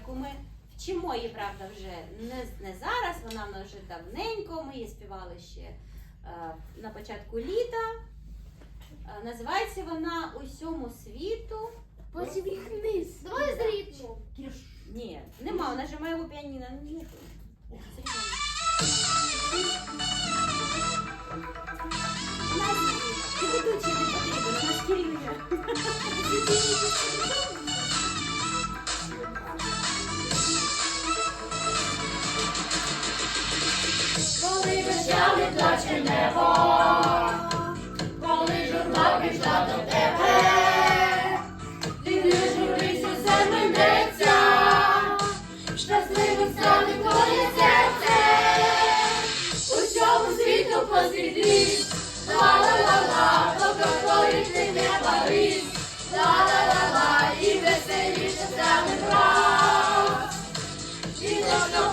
яку ми вчимо її, правда, вже не, не зараз, вона в нас вже давненько, ми її співали ще е, на початку літа. Е, називається вона Усьому світу. Посміхнись. Давай з ритмом. Ні, нема, вона же моєго піаніно. Ні. У нас і ведучий не потрібен, у нас Кирюша. Небо, коли журба пішла до тебе, ти не журися, все минеться, щасливим стане твоє серце, усьому світу посвіти, ла-ла-ла-ла, не парись, ла-ла-ла-ла, і веселіше стане враз, і точно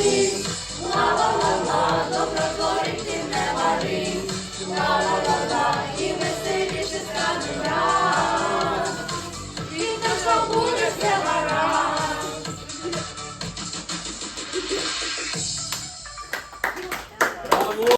все